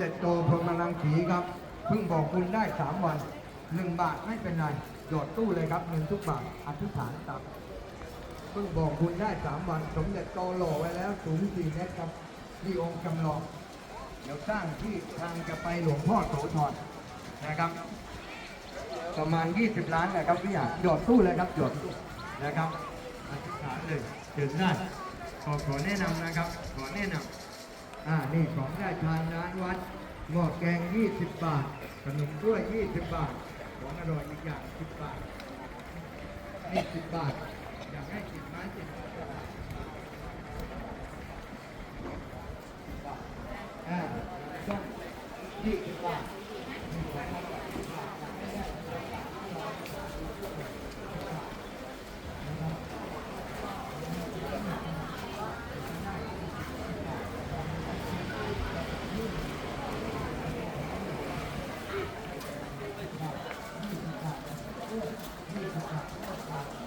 เด็จโตพรหมลังสีครับ เพิ่งบอกคุณได้สามวันหนึ่งบาทไม่เป็นไรโดดตู้เลยครับเงินทุกบาทอธิษฐานครับเพิ่งบอกคุณได้สามวัน สมเด็จโตหล่อไว้แล้วสูงสี่เมตรครับที่องค์จำลองเดี๋ยวสร้างที่ทางจะไปหลวงพ่อโสธรนะครับ ประมาณ 20 ล้านนะครับพี่อยากหยอดตู้เลยครับหยอดตู้นะครับอธิษฐานเลยถึงได้ขอขอแนะนำนะครับ ขอแนะนำ อ่านี่ของได้ทานร้านวัดหม้อแกง 20 บาท ขนมกล้วย 20 บาท ของอร่อยอีกอย่าง 10 บาทนี่10บาท อยากให้สิบไม้สิบอ่าต้อง20บาท 감사합니다.